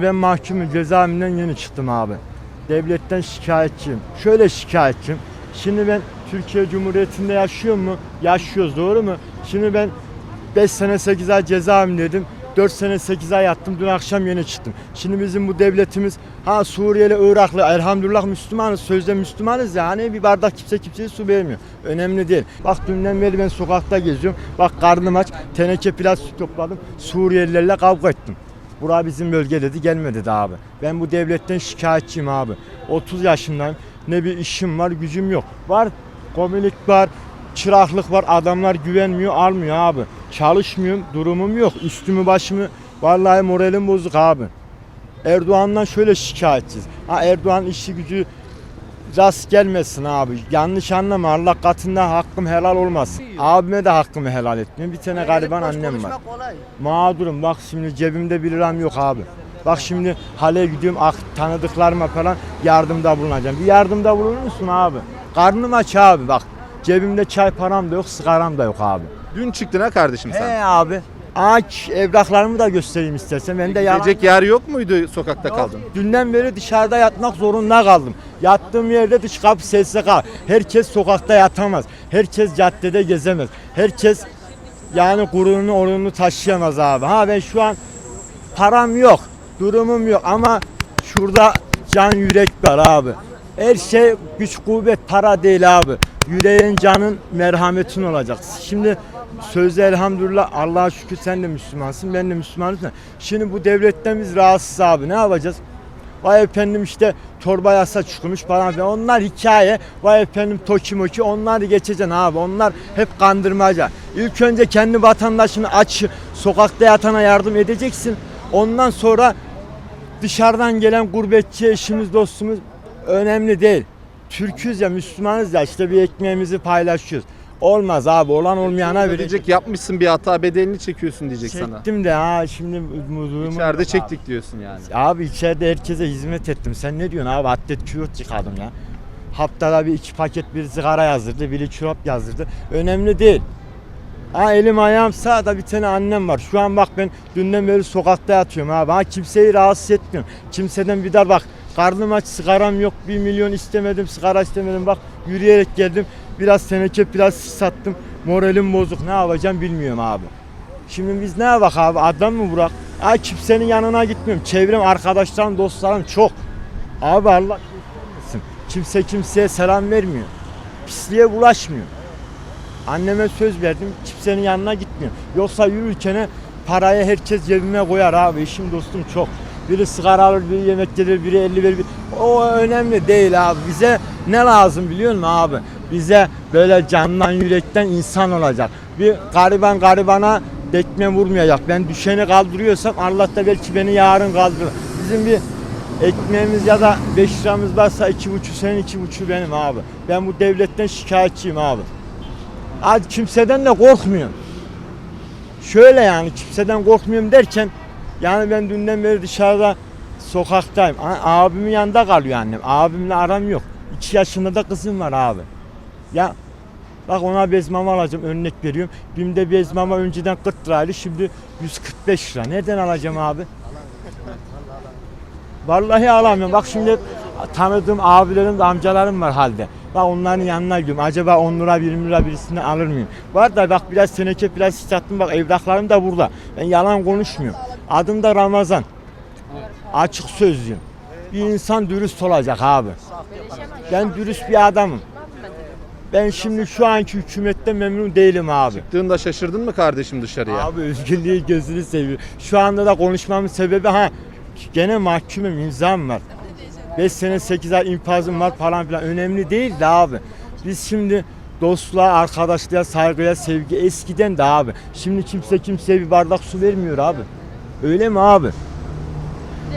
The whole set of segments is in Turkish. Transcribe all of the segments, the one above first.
Ben mahkumum cezaevinden yeni çıktım abi. Devletten şikayetçiyim. Şöyle şikayetçiyim. Şimdi ben Türkiye Cumhuriyeti'nde yaşıyor mu? Yaşıyoruz doğru mu? Şimdi ben 5 sene 8 ay cezaevindeydim. 4 sene 8 ay yattım. Dün akşam yeni çıktım. Şimdi bizim bu devletimiz ha Suriyeli, Iraklı elhamdülillah Müslümanız. Sözde Müslümanız ya. Hani bir bardak kimse kimseye su vermiyor. Önemli değil. Bak dünden beri ben sokakta geziyorum. Bak karnım aç. Teneke plastik topladım. Suriyelilerle kavga ettim. Bura bizim bölge dedi gelme dedi abi. Ben bu devletten şikayetçiyim abi. 30 yaşındayım. Ne bir işim var gücüm yok. Var komünist var, çıraklık var. Adamlar güvenmiyor almıyor abi. Çalışmıyorum durumum yok. Üstümü başımı vallahi moralim bozuk abi. Erdoğan'dan şöyle şikayetçiyiz. Ha Erdoğan işi gücü rast gelmesin abi. Yanlış anlama Allah katında hakkım helal olmasın. Abime de hakkımı helal etmiyor. Bir tane gariban annem var. Mağdurum bak şimdi cebimde bir liram yok abi. Bak şimdi hale gidiyorum ak, tanıdıklarıma falan yardımda bulunacağım. Bir yardımda bulunur musun abi? Karnım aç abi bak. Cebimde çay param da yok, sigaram da yok abi. Dün çıktın ha kardeşim sen. He abi. Aç evraklarımı da göstereyim istersen. Ben de yalan... Gidecek yer yok muydu sokakta kaldın? Dünden beri dışarıda yatmak zorunda kaldım. Yattığım yerde dış kapı SSK. Herkes sokakta yatamaz. Herkes caddede gezemez. Herkes yani gururunu onurunu taşıyamaz abi. Ha ben şu an param yok. Durumum yok ama şurada can yürek var abi. Her şey güç kuvvet para değil abi. Yüreğin canın merhametin olacak. Şimdi sözde elhamdülillah Allah'a şükür sen de Müslümansın ben de Müslümanım. Şimdi bu devletten biz rahatsız abi ne yapacağız? Vay efendim işte torba yasa çıkmış falan filan. Onlar hikaye. Vay efendim toki moki onları geçeceksin abi. Onlar hep kandırmaca. İlk önce kendi vatandaşını aç sokakta yatana yardım edeceksin. Ondan sonra dışarıdan gelen gurbetçi eşimiz dostumuz önemli değil. Türküz ya Müslümanız ya işte bir ekmeğimizi paylaşıyoruz. Olmaz abi olan olmayana verecek. Verecek yapmışsın bir hata bedelini çekiyorsun diyecek sana. Çektim de ha şimdi mutluluğum İçeride çektik diyorsun yani. Abi içeride herkese hizmet ettim. Sen ne diyorsun abi? Atlet kürot çıkardım ya. Haftada bir iki paket bir sigara yazdırdı, biri çorap yazdırdı. Önemli değil. Ha elim ayağım sağda bir tane annem var. Şu an bak ben dünden beri sokakta yatıyorum abi. Ha kimseyi rahatsız etmiyorum. Kimseden bir dar bak. Karnım aç sigaram yok. Bir milyon istemedim sigara istemedim. Bak yürüyerek geldim. Biraz teneke plastik sattım. Moralim bozuk. Ne yapacağım bilmiyorum abi. Şimdi biz ne bak abi adam mı bırak? Ay kimsenin yanına gitmiyorum. Çevrem, arkadaşlarım, dostlarım çok. Abi Allah göstermesin. Kimse kimseye selam vermiyor. Pisliğe bulaşmıyor. Anneme söz verdim. Kimsenin yanına gitmiyorum. Yoksa yürürken parayı herkes cebime koyar abi. Eşim dostum çok. Biri sigara alır, biri yemek gelir, biri 50 verir. O önemli değil abi. Bize ne lazım biliyor musun abi? Bize böyle candan yürekten insan olacak. Bir gariban garibana dekme vurmayacak. Ben düşeni kaldırıyorsam Allah da belki beni yarın kaldırır. Bizim bir ekmeğimiz ya da 5 liramız varsa iki buçuk senin iki buçuk benim abi. Ben bu devletten şikayetçiyim abi. Abi kimseden de korkmuyorum. Şöyle yani kimseden korkmuyorum derken yani ben dünden beri dışarıda sokaktayım. Abimin yanında kalıyor annem. Abimle aram yok. 2 yaşında da kızım var abi. Ya bak ona bez alacağım örnek veriyorum. Bimde bez mama önceden 40 liraydı şimdi 145 lira. Nereden alacağım abi? Vallahi alamıyorum. Bak şimdi tanıdığım abilerim de amcalarım var halde. Bak onların yanına gidiyorum. Acaba 10 lira 20 lira birisinden alır mıyım? Var da bak biraz teneke plastik sattım. Bak evraklarım da burada. Ben yalan konuşmuyorum. Adım da Ramazan. Açık sözlüyüm. Bir insan dürüst olacak abi. Ben dürüst bir adamım. Ben şimdi şu anki hükümetten memnun değilim abi. Çıktığında şaşırdın mı kardeşim dışarıya? Abi özgürlüğü gözünü seviyor. Şu anda da konuşmamın sebebi ha gene mahkumum imzam var. 5 sene 8 ay infazım var falan filan önemli değil de abi. Biz şimdi dostluğa, arkadaşlığa, saygıya, sevgi eskiden de abi. Şimdi kimse kimseye bir bardak su vermiyor abi. Öyle mi abi?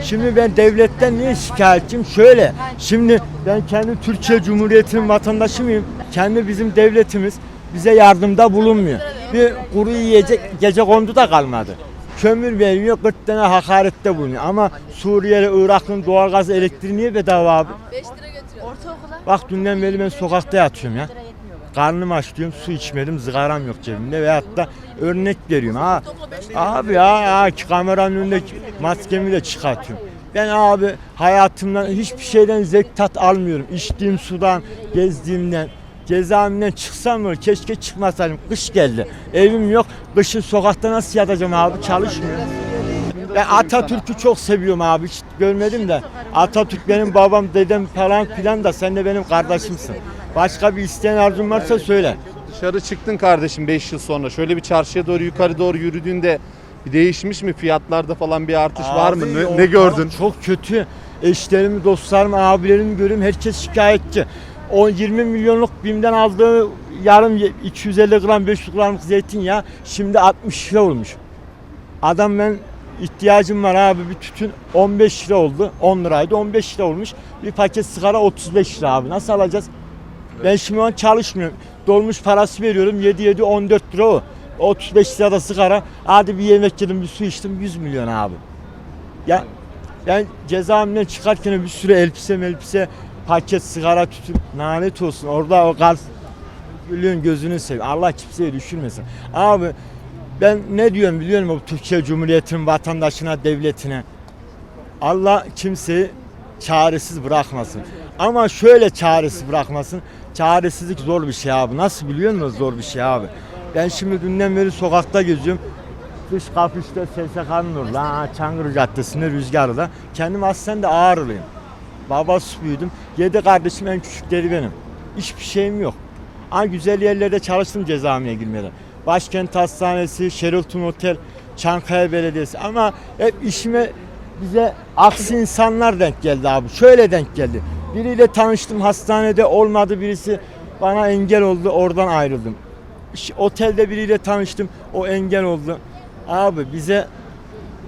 Şimdi ben devletten niye şikayetçiyim? Şöyle, şimdi ben kendi Türkiye Cumhuriyeti'nin vatandaşı mıyım? Kendi bizim devletimiz bize yardımda bulunmuyor. Bir kuru yiyecek gece kondu da kalmadı. Kömür vermiyor, 40 tane hakarette bulunuyor. Ama Suriye'li, Irak'ın doğalgaz elektriği niye bedava abi? 5 lira götürüyor. Ortaokula. Bak dünden beri ben sokakta yatıyorum ya. Karnım aç diyorum su içmedim sigaram yok cebimde veyahut da örnek veriyorum ha. Abi ya, ha kameranın önünde maskemi de çıkartıyorum. Ben abi hayatımdan hiçbir şeyden zevk tat almıyorum. İçtiğim sudan, gezdiğimden, cezaevinden çıksam mı? Keşke çıkmasaydım. Kış geldi. Evim yok. Kışın sokakta nasıl yatacağım abi? Çalışmıyor. Ben Atatürk'ü çok seviyorum abi. Hiç görmedim de. Atatürk benim babam, dedem falan filan da sen de benim kardeşimsin. Başka bir isteyen arzun varsa söyle. Dışarı çıktın kardeşim 5 yıl sonra. Şöyle bir çarşıya doğru yukarı doğru yürüdüğünde bir değişmiş mi? Fiyatlarda falan bir artış var mı? Abi, Ne, ne gördün? Çok kötü. Eşlerimi, dostlarımı, abilerimi görüyorum. Herkes şikayetçi. O 20 milyonluk BİM'den aldığı yarım ye- 250 gram 500 gramlık zeytinyağı şimdi 60 lira olmuş. Adam ben ihtiyacım var abi bir tütün 15 lira oldu. 10 liraydı 15 lira olmuş. Bir paket sigara 35 lira abi. Nasıl alacağız? Ben şimdi an çalışmıyorum. Dolmuş parası veriyorum. 7 7 14 lira o. 35 lira da sigara. Hadi bir yemek yedim, bir su içtim 100 milyon abi. Ya ben cezaevinden çıkarken bir sürü elbise melbise paket sigara tütün lanet olsun. Orada o gaz gülün gözünü seveyim. Allah kimseye düşürmesin. Abi ben ne diyorum biliyor musun bu Türkiye Cumhuriyeti'nin vatandaşına, devletine? Allah kimseyi çaresiz bırakmasın. Ama şöyle çaresiz bırakmasın. Çaresizlik zor bir şey abi. Nasıl biliyor musun zor bir şey abi? Ben şimdi dünden beri sokakta geziyorum. Dış kapışta SSK'nın orada, ha, Çankırı Caddesi'nde Rüzgar'da. Kendim aslında de Ağrılıyım. Babası büyüdüm. Yedi kardeşim en küçükleri benim. Hiçbir şeyim yok. Ama güzel yerlerde çalıştım cezaevine girmeden. Başkent Hastanesi, Sheraton Otel, Çankaya Belediyesi ama hep işime bize aksi insanlar denk geldi abi. Şöyle denk geldi. Biriyle tanıştım hastanede olmadı birisi bana engel oldu oradan ayrıldım. Otelde biriyle tanıştım o engel oldu. Abi bize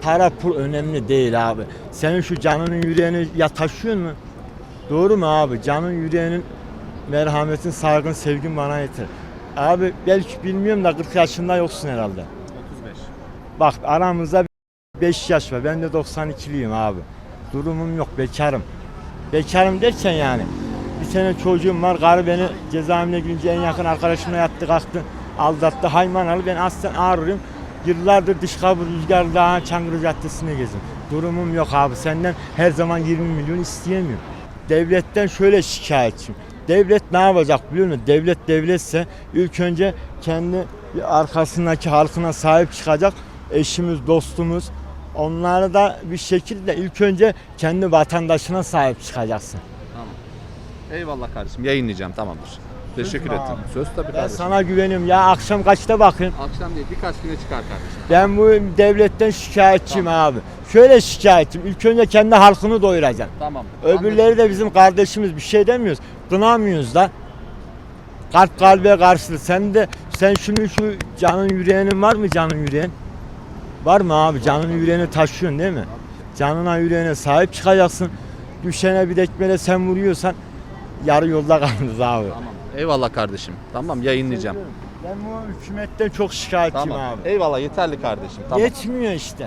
para pul önemli değil abi. Senin şu canının yüreğini ya taşıyor mu? Doğru mu abi? Canın yüreğinin merhametin, saygın, sevgin bana yeter. Abi belki bilmiyorum da 40 yaşında yoksun herhalde. 35. Bak aramızda 5 yaş var. Ben de 92'liyim abi. Durumum yok, bekarım. Bekarım derken yani. Bir tane çocuğum var. Karı beni cezaevine girince en yakın arkadaşımla yattı kalktı. Aldattı. Haymanalı. Ben aslen ağrıyım. Yıllardır dış kapı rüzgarda Çankırı Caddesi'ne gezdim. Durumum yok abi. Senden her zaman 20 milyon isteyemiyorum. Devletten şöyle şikayetçiyim. Devlet ne yapacak biliyor musun? Devlet devletse ilk önce kendi arkasındaki halkına sahip çıkacak. Eşimiz, dostumuz. Onlara da bir şekilde ilk önce kendi vatandaşına sahip çıkacaksın. Tamam. Eyvallah kardeşim. Yayınlayacağım tamamdır. Teşekkür ettim. abi? Söz tabii Ben kardeşim. sana güveniyorum. Ya akşam kaçta bakın. Akşam değil birkaç güne çıkar kardeşim. Ben bu devletten şikayetçiyim abi. Şöyle şikayetçiyim. İlk önce kendi halkını doyuracaksın. Tamam. Öbürleri de bizim kardeşimiz bir şey demiyoruz. Kınamıyoruz da. Kalp kalbe karşılık. Sen de sen şunu şu canın yüreğinin var mı canın yüreğin? Var mı abi? Canın yüreğini taşıyorsun değil mi? Canına yüreğine sahip çıkacaksın. Düşene bir tekmeyle sen vuruyorsan yarı yolda kaldınız abi. Tamam. Eyvallah kardeşim. Tamam yayınlayacağım. Ben bu hükümetten çok şikayetçiyim Tamam. abi. Eyvallah yeterli kardeşim. Tamam. Yetmiyor işte.